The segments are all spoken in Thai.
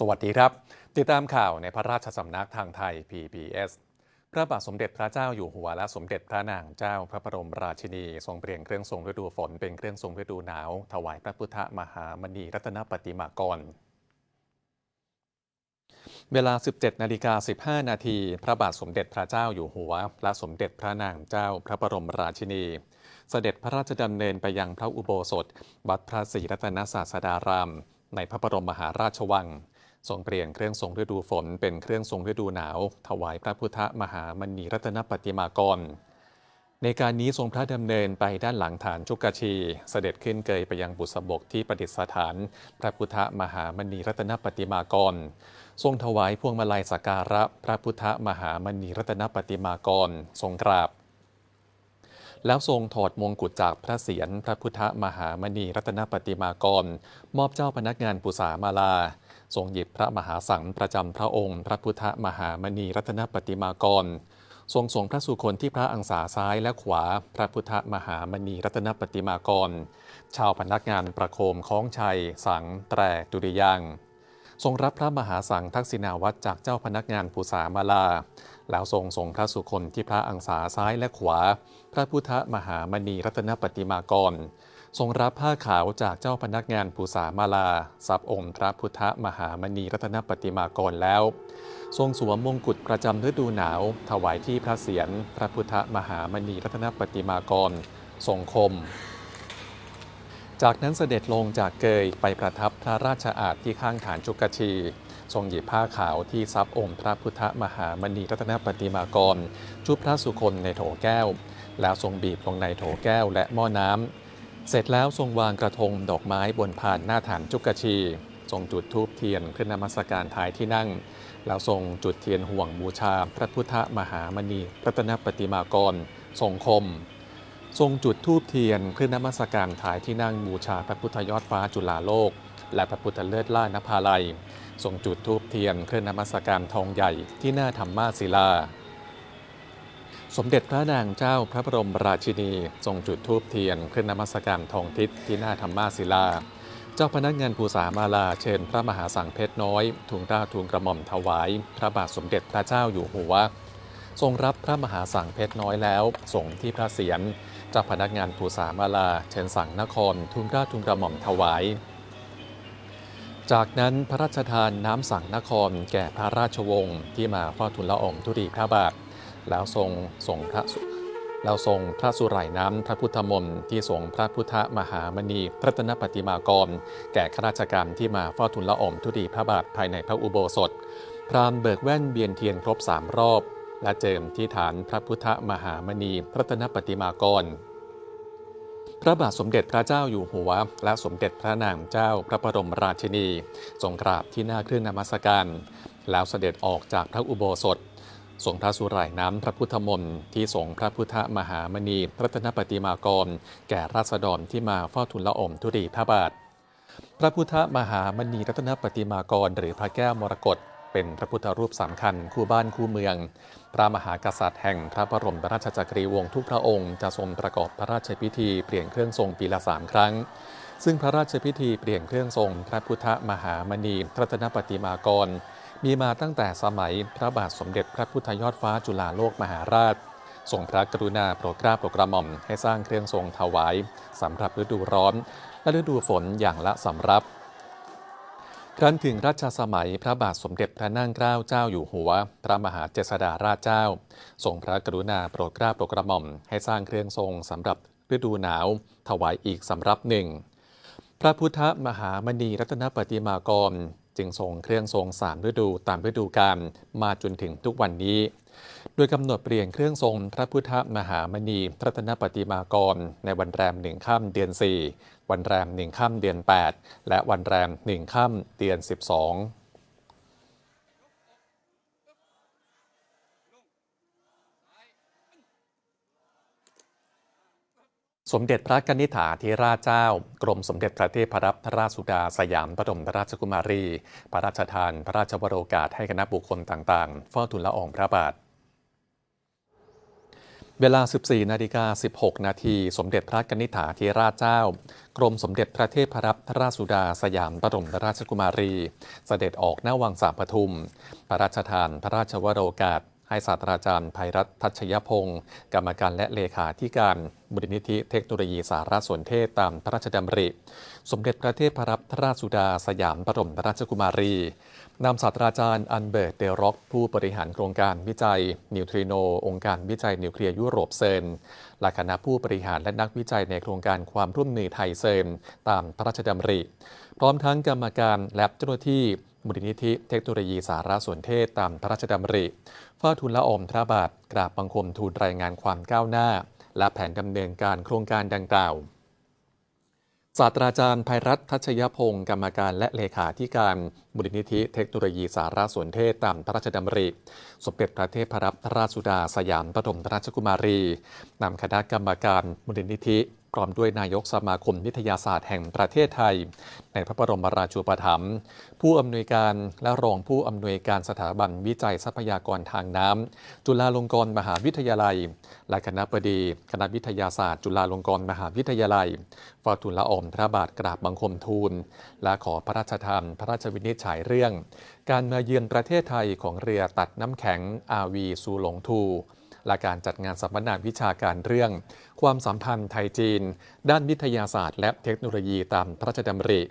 สวัสดีครับ ติดตามข่าวในพระราชสำนักทางไทย PBS พระบาทสมเด็จพระเจ้าอยู่หัวและสมเด็จพระนางเจ้าพระบรมราชินีทรงเปลี่ยนเครื่องทรงฤดูฝนเป็นเครื่องทรงฤดูหนาว ถวายพระพุทธมหามณีรัตนปฏิมากร เวลา 17นาฬิกา15 นาที พระบาทสมเด็จพระเจ้าอยู่หัว และสมเด็จพระนางเจ้าพระบรมราชินี เสด็จพระราชดำเนินไปยังพระอุโบสถวัดพระศรีรัตนศาสดาราม ในพระบรมมหาราชวัง ทรงเปลี่ยนเครื่องทรงฤดูฝนเป็นเครื่องทรงฤดูหนาว ถวายพระพุทธมหามณีรัตนปฏิมากร ในการนี้ทรงพระดำเนินไปด้านหลังฐานจุกชี เสด็จขึ้นเกยไปยังบุษบกที่ประดิษฐาน พระพุทธมหามณีรัตนปฏิมากร ทรงถวายพวงมาลัยสักการะ พระพุทธมหามณีรัตนปฏิมากร ทรงกราบแล้วทรงถอดมงกุฎจากพระเศียรพระพุทธมหามณีรัตนปฏิมากร มอบเจ้าพนักงานปุษามาลา ทรงหยิบพระมหาสังประจำพระองค์ พระพุทธมหามณีรัตนปฏิมากร ทรงส่งพระสุคนที่พระอังสาซ้ายและขวา พระพุทธมหามณีรัตนปฏิมากร ชาวพนักงานประโคมคล้องชัย สังแตรดุริยางทรงรับพระมหาสังทักษิณาวัตรจากเจ้าพนักงานปุษามาลา แล้วทรงส่งพระสุคนที่พระอังสาซ้ายและขวา พระพุทธมหามณีรัตนปฏิมากร ทรงรับผ้าขาวจากเจ้าพนักงานปุษามาลาสับองค์พระพุทธมหามณีรัตนปฏิมากรแล้ว ทรงสวมมงกุฎประจำฤดูหนาว ถวายที่พระเศียรพระพุทธมหามณีรัตนปฏิมากร ทรงคม จากนั้นเสด็จลงจากเกยไปประทับพระราชอาณที่ข้างฐานจุกชีทรงหยิบผ้าขาวที่ซับองค์พระพุทธมหามณีรัตนปฏิมากร จุบพระสุคนในโถแก้ว แล้วทรงบีบลงในโถแก้วและหม้อน้ำ เสร็จแล้วทรงวางกระทงดอกไม้บนผ่านหน้าฐานจุกชี ทรงจุดธูปเทียนขึ้นนมัสการท้ายที่นั่ง แล้วทรงจุดเทียนห่วงบูชา พระพุทธมหามณีรัตนปฏิมากร ทรงคม ทรงจุดธูปเทียนขึ้นนมัสการถ่ายที่นั่งบูชาพระพุทธยอดฟ้าจุฬาโลก และพระพุทธเลิศล่านภาลัย ทรงจุดธูปเทียนขึ้นนมัสการทองใหญ่ที่หน้าธรรมาศิลา สมเด็จพระนางเจ้าพระบรมราชินีทรงจุดธูปเทียนขึ้นนมัสการทองทิศที่หน้าธรรมาศิลา เจ้าพนักงานภูษามาลาเชิญพระมหาสังเพชรน้อยทูลเกล้าทูลกระหม่อมถวาย พระบาทสมเด็จพระเจ้าอยู่หัว ทรงรับพระมหาสังเพชรน้อยแล้วส่งที่พระเศียรเจ้าพนักงานภูษามาลาเชิญสั่งนครทูลเกล้าทูลกระหม่อมถวาย จากนั้นพระราชทานน้ำสั่งนครแก่พระราชวงศ์ที่มาเฝ้าทูลละอองธุรีพระบาท แล้วทรงส่งพระสุแล้วทรงพระสุไหร่น้ำพระพุทธมนต์ที่ทรงพระพุทธมหามณีพรัตนปฏิมากร แก่ข้าราชการที่มาเฝ้าทูลละอองธุรีพระบาทภายในพระอุโบสถ พรามเบิกแว่นเบียนเทียนครบสามรอบ และเจิมที่ฐานพระพุทธมหามณีพรัตนปฏิมากร พระบาทสมเด็จพระเจ้าอยู่หัว และสมเด็จพระนางเจ้าพระบรมราชินีทรงกราบที่หน้าเครื่องนมัสการ แล้วเสด็จออกจากพระอุโบสถ ทรงพระสุไหร่น้ำพระพุทธมนต์ที่ทรงพระพุทธมหามณีรัตนปฏิมากร แก่ราษฎรที่มาเฝ้าทูลละอองธุรีพระบาท พระพุทธมหามณีรัตนปฏิมากร หรือพระแก้วมรกตเป็นพระพุทธรูปสำคัญคู่บ้านคู่เมือง พระมหากษัตริย์แห่งพระบรมราชจักรีวงศ์ทุกพระองค์จะทรงประกอบพระราชพิธีเปลี่ยนเครื่องทรงปีละสามครั้ง ซึ่งพระราชพิธีเปลี่ยนเครื่องทรง พระพุทธมหามณีรัตนปฏิมากร มีมาตั้งแต่สมัยพระบาทสมเด็จพระพุทธยอดฟ้าจุฬาโลกมหาราชทรงพระกรุณาโปรดเกล้าโปรดกระหม่อมให้สร้างเครื่องทรงถวายสำหรับฤดูร้อน และฤดูฝนอย่างละสำรับ ครั้นถึงรัชสมัยพระบาทสมเด็จพระนั่งเกล้าเจ้าอยู่หัว พระมหาเจษฎาราชเจ้าทรงพระกรุณาโปรดเกล้าโปรดกระหม่อมให้สร้างเครื่องทรงสำหรับฤดูหนาว ถวายอีกสำรับหนึ่งพระพุทธมหามณีรัตนปฏิมากร จึงทรงเครื่องทรงสามฤดูตามฤดูกาลมาจนถึงทุกวันนี้ โดยกำหนดเปลี่ยนเครื่องทรงพระพุทธมหามณีรัตนปฏิมากร ในวันแรมหนึ่งค่ำเดือน 4 วันแรมหนึ่งค่ำเดือน 8 และวันแรมหนึ่งค่ำเดือน 12 สมเด็จพระกนิษฐาธิราชเจ้า กรมสมเด็จพระเทพรัตนราชสุดาสยามบรมราชกุมารี พระราชทาน พระราชวโรกาสให้คณะบุคคลต่างๆเฝ้าทูลละอองพระบาท เวลา 14 นาฬิกา 16 นาทีสมเด็จพระกนิษฐาธิราชเจ้า กรมสมเด็จพระเทพรัตนราชสุดาสยามบรมราชกุมารี เสด็จออกหน้าวังสามปทุม พระราชทาน พระราชวโรกาส ให้ศาสตราจารย์ภัยรัตทัชยพงศ์กรรมการและเลขาธิการมูลนิธิเทคโนโลยีสารสนเทศตามพระราชดำริ สมเด็จพระเทพรัตนราชสุดาสยามบรมราชกุมารีนำศาสตราจารย์อันเบิร์ตเดร็อกผู้บริหารโครงการวิจัย นิวทริโน องค์การวิจัยนิวเคลียร์ยุโรปเซนและคณะผู้บริหารและนักวิจัยในโครงการความร่วมมือไทยเซนตามพระราชดำริ พร้อมทั้งกรรมการและเจ้าหน้าที่มูลนิธิเทคโนโลยีสารสนเทศตามพระราชดำริ ฝ้าทูลละอองพระบาทกราบบังคมทูลรายงานความก้าวหน้า และแผนดำเนินการโครงการดังกล่าวศาสตราจารย์ภัยรัตทัชยพงศ์กรรมการและเลขาธิการมูลนิธิเทคโนโลยีสารสนเทศตามพระราชดำริ สมเด็จพระเทพรัตนราชสุดาสยามบรมราชกุมารีนำคณะกรรมการมูลนิธิ พร้อมด้วยนายกสมาคมวิทยาศาสตร์แห่งประเทศไทย ในพระบรมราชูปถัมภ์ผู้อำนวยการและรองผู้อำนวยการสถาบันวิจัยทรัพยากรทางน้ำจุฬาลงกรณ์มหาวิทยาลัย และคณะบดี คณะวิทยาศาสตร์ จุฬาลงกรณ์มหาวิทยาลัยฟาทุลละออมพระบาทกราบบังคมทูล และขอพระราชทานพระราชวินิจฉัยเรื่อง การมาเยือนประเทศไทยของเรือตัดน้ำแข็งอาวีซูหลงทู และการจัดงานสัมมนาวิชาการเรื่อง ความสัมพันธ์ไทยจีน ด้านวิทยาศาสตร์ และเทคโนโลยีตามพระราชดำริ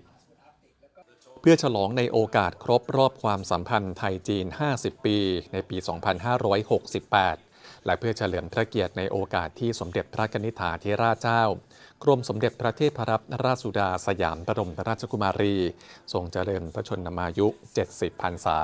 เพื่อฉลองในโอกาสครบรอบความสัมพันธ์ไทยจีน 50 ปี ในปี 2568 และเพื่อเฉลิมพระเกียรติในโอกาสที่สมเด็จพระนิษฐาธิราชเจ้ากรมสมเด็จพระเทพรัตนราชสุดาสยามบรมราชกุมารี ทรงเจริญพระชนมายุ 70 พรรษา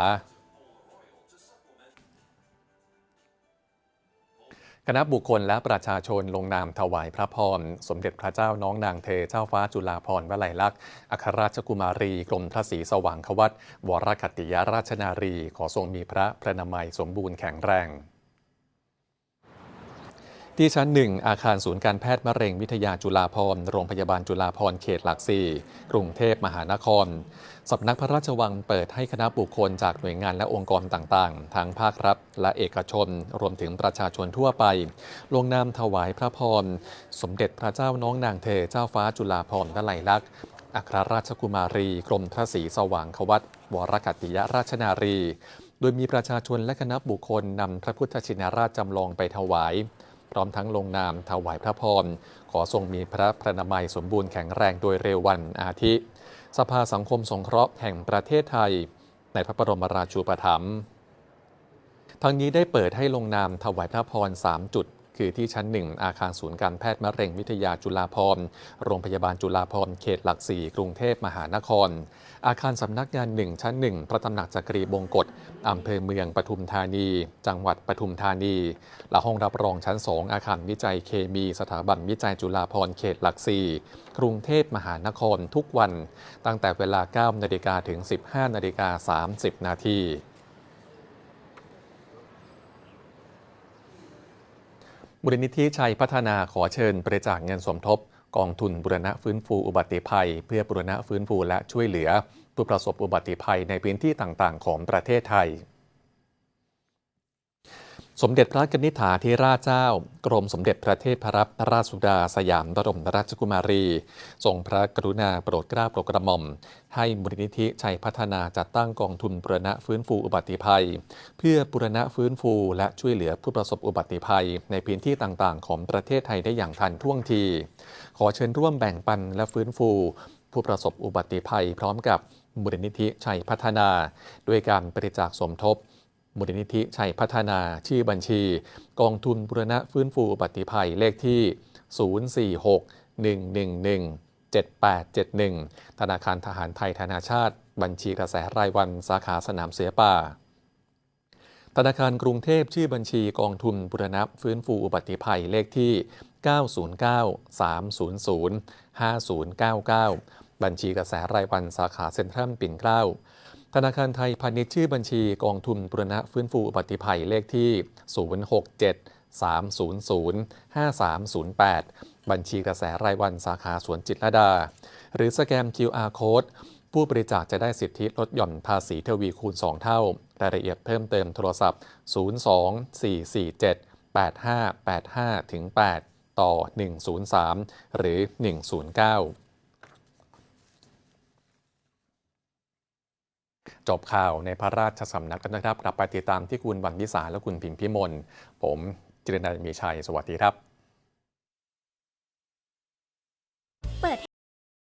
คณะบุคคลและประชาชนลงนามถวายพระพร สมเด็จพระเจ้าน้องนางเธอเจ้าฟ้าจุฬาภรณ์วลัยลักษณ์อัครราชกุมารี กรมพระศรีสว่างควัตวรคติยราชนารี ขอทรงมีพระพระนามัยสมบูรณ์แข็งแรง ที่ชั้นหนึ่งอาคารศูนย์การแพทย์มะเร็งวิทยาจุฬาภรณ์โรงพยาบาลจุฬาภรณ์เขตหลักสี่กรุงเทพมหานครสำนักพระราชวังเปิดให้คณะบุคคลจากหน่วยงานและองค์กรต่างๆ ทั้งภาครัฐและเอกชน รวมถึงประชาชนทั่วไป ลงนามถวายพระพร สมเด็จพระเจ้าน้องนางเธอเจ้าฟ้าจุฬาภรณ์วลัยลักษณ์อัครราชกุมารี กรมพระศรีสว่างควัตวรกัตติยราชนารี โดยมีประชาชนและคณะบุคคลนำพระพุทธชินราชจำลองไปถวาย พร้อมทั้งลงนามถวายพระพร ขอทรงมีพระพระนามัยสมบูรณ์แข็งแรงโดยเร็ววันอาทิ สภาสังคมสงเคราะห์แห่งประเทศไทย ในพระบรมราชูปถัมภ์ทั้งนี้ได้เปิดให้ลงนามถวายพระพร 3 จุด คือที่ชั้น 1 อาคารศูนย์การแพทย์มะเร็งวิทยาจุฬาภรณ์โรงพยาบาลจุฬาภรณ์เขตหลักสี่กรุงเทพมหานคร อาคารสำนักงาน 1 ชั้น 1 พระตำหนักจักรีบงกฎอำเภอเมืองปทุมธานี จังหวัดปทุมธานี และห้องรับรองชั้น 2 อาคารวิจัยเคมี สถาบันวิจัยจุฬาภรณ์เขตหลักสี่กรุงเทพมหานครทุกวัน ตั้งแต่เวลา 9 นาฬิกาถึง 15 นาฬิกา 30 นาที มูลนิธิชัยพัฒนาขอเชิญบริจาคเงินสมทบ กองทุนบุรณะฟื้นฟูอุบัติภัย เพื่อบุรณะฟื้นฟูและช่วยเหลือ ผู้ประสบอุบัติภัยในพื้นที่ต่างๆ ของประเทศไทย สมเด็จพระกนิษฐาธิราชเจ้า กรมสมเด็จพระเทพรัตนราชสุดาสยามบรมราชกุมารี ทรงพระกรุณาโปรดเกล้าโปรดกระหม่อม ให้มูลนิธิชัยพัฒนาจัดตั้งกองทุนบุรณะฟื้นฟูอุบัติภัย เพื่อบุรณะฟื้นฟูและช่วยเหลือผู้ประสบอุบัติภัย ในพื้นที่ต่างๆ ของประเทศไทยได้อย่างทันท่วงที ขอเชิญร่วมแบ่งปันและฟื้นฟู ผู้ประสบอุบัติภัย พร้อมกับมูลนิธิชัยพัฒนา ด้วยการบริจาคสมทบ มูลนิธิชัยพัฒนาชื่อบัญชี กองทุนบุรณะฟื้นฟูอุบัติภัยเลขที่ 046 111 7871 ธนาคารทหารไทยธนาชาติ บัญชีกระแสรายวันสาขาสนามเสือป่า ธนาคารกรุงเทพชื่อบัญชีกองทุนบุรณะฟื้นฟูอุบัติภัยเลขที่ 909 300 5099 บัญชีกระแสรายวันสาขาเซ็นทรัลปิ่นเกล้า ธนาคารไทยพาณิชย์ชื่อบัญชีกองทุนบุรณะฟื้นฟูอุบัติภัยเลขที่ 067 300 5308 บัญชีกระแสรายวันสาขาสวนจิตรดา หรือสแกน QR Code ผู้บริจาคจะได้สิทธิลดหย่อนภาษีทวีคูณ 2 เท่า รายละเอียดเพิ่มเติมโทรศัพท์ 02 447 8585ถึง8ต่อ 103 หรือ 109 จบข่าวในพระราชสำนักกันนะครับ กลับไปติดตามที่คุณวันวิสาและคุณพิมพิมล ผมจิรนัยมีชัย สวัสดีครับ